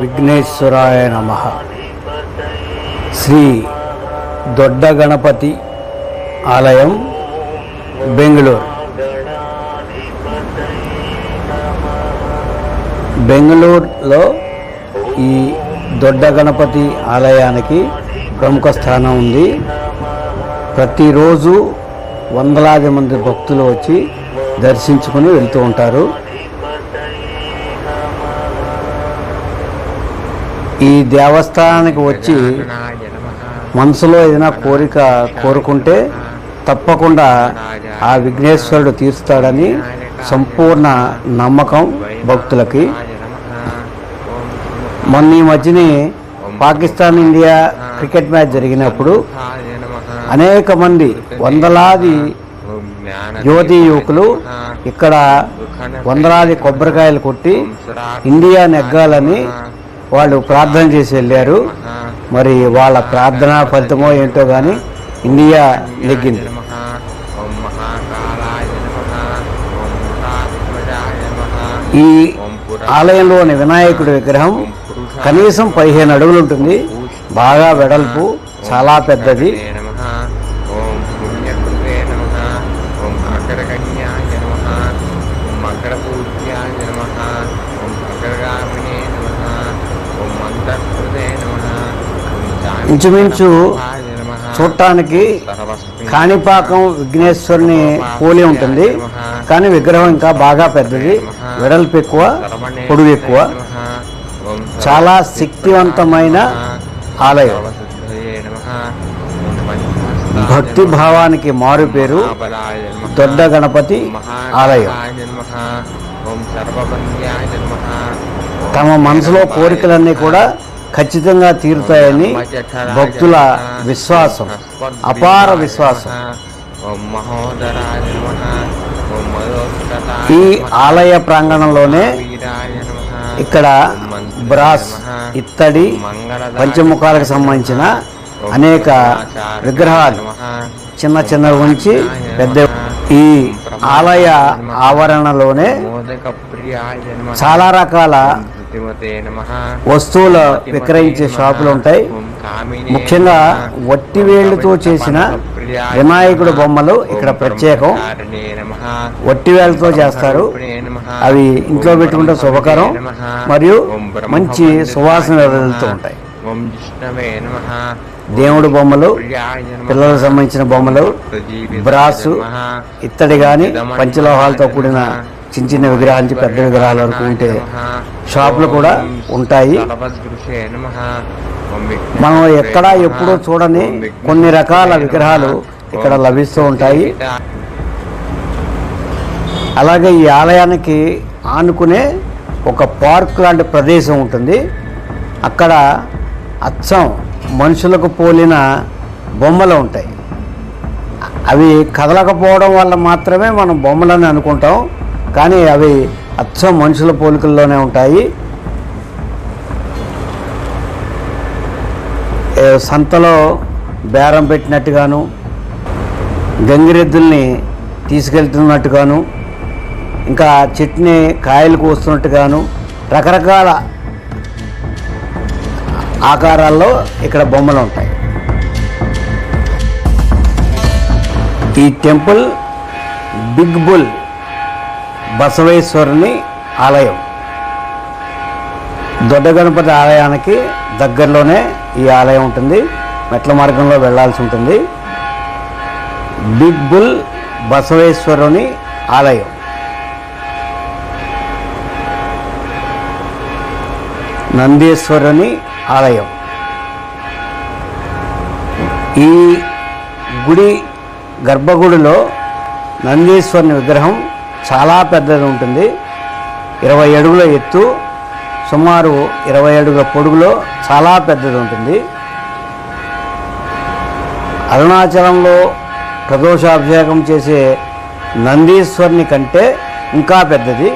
విఘ్నేశ్వరాయ నమ. శ్రీ దొడ్డ గణపతి ఆలయం బెంగళూరు. బెంగళూరులో ఈ దొడ్డ గణపతి ఆలయానికి ప్రముఖ స్థానం ఉంది. ప్రతిరోజు వందలాది మంది భక్తులు వచ్చి దర్శించుకుని వెళ్తూ ఉంటారు. ఈ దేవస్థానానికి వచ్చి మనసులో ఏదైనా కోరిక కోరుకుంటే తప్పకుండా ఆ విఘ్నేశ్వరుడు తీరుస్తాడని సంపూర్ణ నమ్మకం భక్తులకి. మొన్న ఈ మధ్యనే పాకిస్తాన్ ఇండియా క్రికెట్ మ్యాచ్ జరిగినప్పుడు అనేక మంది వందలాది యువతీ యువకులు ఇక్కడ వందలాది కొబ్బరికాయలు కొట్టి ఇండియా నెగ్గాలని వాళ్ళు ప్రార్థన చేసి వెళ్ళారు. మరి వాళ్ళ ప్రార్థన ఫలితమో ఏంటో కానీ ఇండియా నెగ్గింది. ఈ ఆలయంలోని వినాయకుడి విగ్రహం కనీసం పదిహేను అడుగులు ఉంటుంది. బాగా వెడల్పు చాలా పెద్దది. ఇంచుమించు చూడటానికి కాణిపాకం విఘ్నేశ్వరుని పోలి ఉంటుంది. కానీ విగ్రహం ఇంకా బాగా పెద్దది. వెడల్పు ఎక్కువ పొడుగు ఎక్కువ. చాలా శక్తివంతమైన ఆలయం. భక్తి భావానికి మారు పేరు దొడ్డ గణపతి ఆలయం. తమ మనసులో కోరికలన్నీ కూడా ఖచ్చితంగా తీరుతాయని భక్తుల విశ్వాసం అపార విశ్వాసం ఈ. ఆలయ ప్రాంగణంలోనే. ఇక్కడ బ్రాస్ ఇత్తడి పంచముఖాలకు సంబంధించిన అనేక విగ్రహాలు చిన్న చిన్న ఉంచి పెద్ద ఈ ఆలయ ఆవరణలోనే. చాలా రకాల. వస్తువులు విక్రయించే షాపులు ఉంటాయి ముఖ్యంగా నమః. వట్టి వేళ్ళతో చేసిన వినాయకుడి బొమ్మలు ఇక్కడ ప్రత్యేకం బ్రహ్మచారిణే నమః. వట్టి వేళ్ళతో చేస్తారు. అవి ఇంట్లో పెట్టుకుంటే శుభకరం. మరియు మంచి సువాసన. వెలుతూ ఉంటాయి. దేవుడి బొమ్మలు. పిల్లలకు సంబంధించిన బొమ్మలు బ్రాసు. ఇత్తడి కానీ పంచలోహాలతో కూడిన చిన్న చిన్న విగ్రహాల నుంచి పెద్ద విగ్రహాల వరకు ఉంటే షాపులు కూడా ఉంటాయి. మనం ఎక్కడా ఎప్పుడూ చూడని కొన్ని రకాల విగ్రహాలు ఇక్కడ లభిస్తూ ఉంటాయి. అలాగే ఈ ఆలయానికి ఆనుకునే ఒక పార్క్ లాంటి ప్రదేశం ఉంటుంది. అక్కడ అచ్చం మనుషులకు పోలిన బొమ్మలు ఉంటాయి. అవి కదలకపోవడం వల్ల మాత్రమే మనం బొమ్మలని అనుకుంటాం. కానీ అవి అచ్చం మనుషుల పోలికల్లోనే ఉంటాయి. సంతలో బేరం పెట్టినట్టుగాను గంగిరెద్దుల్ని తీసుకెళ్తున్నట్టుగాను ఇంకా చెట్ని కాయలు కోస్తున్నట్టుగాను రకరకాల ఆకారాల్లో ఇక్కడ బొమ్మలు ఉంటాయి. ఈ టెంపుల్ బిగ్ బుల్ బసవేశ్వరుని ఆలయం. దొడ్డ గణపతి ఆలయానికి దగ్గరలోనే ఈ ఆలయం ఉంటుంది. మెట్ల మార్గంలో వెళ్ళాల్సి ఉంటుంది. బిగ్ బుల్ బసవేశ్వరుని ఆలయం. నందీశ్వరుని ఆలయం. ఈ గుడి గర్భగుడిలో నందీశ్వరుని విగ్రహం చాలా పెద్దది ఉంటుంది. ఇరవై అడుగుల ఎత్తు సుమారు ఇరవై అడుగుల పొడుగులో చాలా పెద్దది ఉంటుంది. అరుణాచలంలో ప్రదోషాభిషేకం చేసే నందీశ్వరుని కంటే ఇంకా పెద్దది.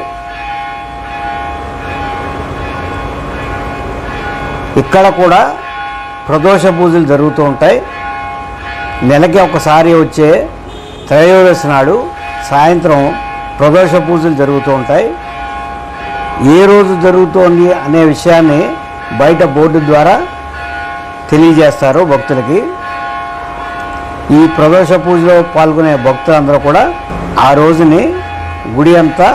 ఇక్కడ కూడా ప్రదోష పూజలు జరుగుతూ ఉంటాయి. నెలకి ఒకసారి వచ్చే త్రయోదశి నాడు సాయంత్రం ప్రదోష పూజలు జరుగుతూ ఉంటాయి. ఏ రోజు జరుగుతోంది అనే విషయాన్ని బయట బోర్డు ద్వారా తెలియజేస్తారు భక్తులకి. ఈ ప్రదోష పూజలో పాల్గొనే భక్తులందరూ కూడా ఆ రోజుని గుడి అంతా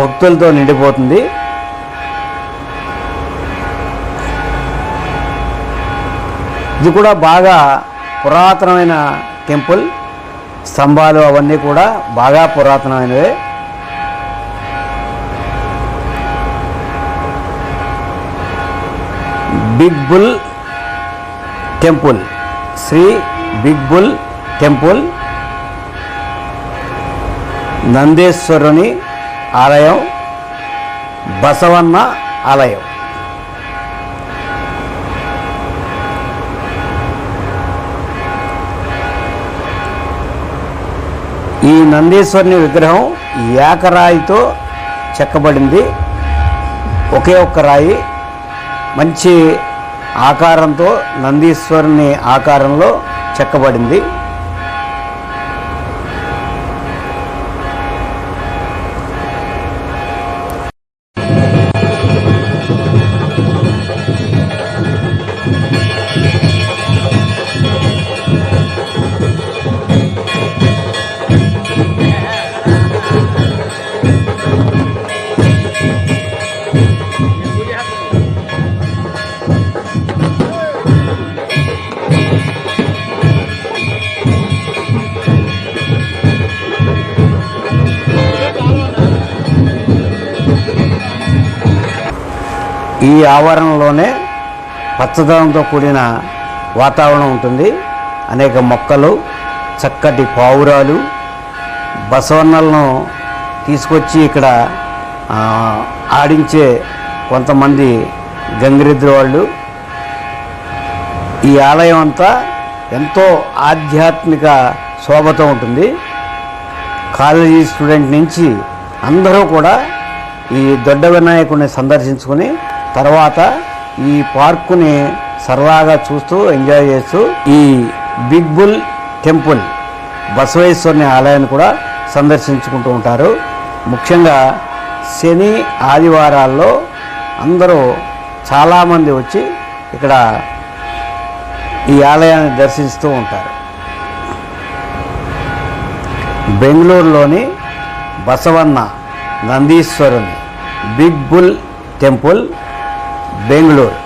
భక్తులతో నిండిపోతుంది. ఇది కూడా బాగా పురాతనమైన టెంపుల్. స్తంభాలు అవన్నీ కూడా బాగా పురాతనమైనవే. Big bull temple. Shri big bull temple నందేశ్వరుని ఆలయం బసవన్న ఆలయం. ఈ నందీశ్వరుని విగ్రహం ఏకరాయితో చెక్కబడింది. ఒకే ఒక్క రాయి మంచి ఆకారంతో నందీశ్వరుని ఆకారంలో చెక్కబడింది. ఈ ఆవరణలోనే పచ్చదనంతో కూడిన వాతావరణం ఉంటుంది. అనేక మొక్కలు చక్కటి పావురాలు బసవన్నలను తీసుకొచ్చి ఇక్కడ ఆడించే కొంతమంది గంగిరెద్దు వాళ్ళు. ఈ ఆలయం అంతా ఎంతో ఆధ్యాత్మిక శోభతో ఉంటుంది. కాలేజీ స్టూడెంట్ నుంచి అందరూ కూడా ఈ దొడ్డ వినాయకుడిని సందర్శించుకొని తర్వాత ఈ పార్కుని సరదాగా చూస్తూ ఎంజాయ్ చేస్తూ ఈ బిగ్ బుల్ టెంపుల్ బసవేశ్వరుని ఆలయాన్ని కూడా సందర్శించుకుంటూ ఉంటారు. ముఖ్యంగా శని ఆదివారాల్లో అందరూ చాలామంది వచ్చి ఇక్కడ ఈ ఆలయాన్ని దర్శిస్తూ ఉంటారు. బెంగళూరులోని బసవన్న నందీశ్వరుని బిగ్ బుల్ టెంపుల్ బెంగళూరు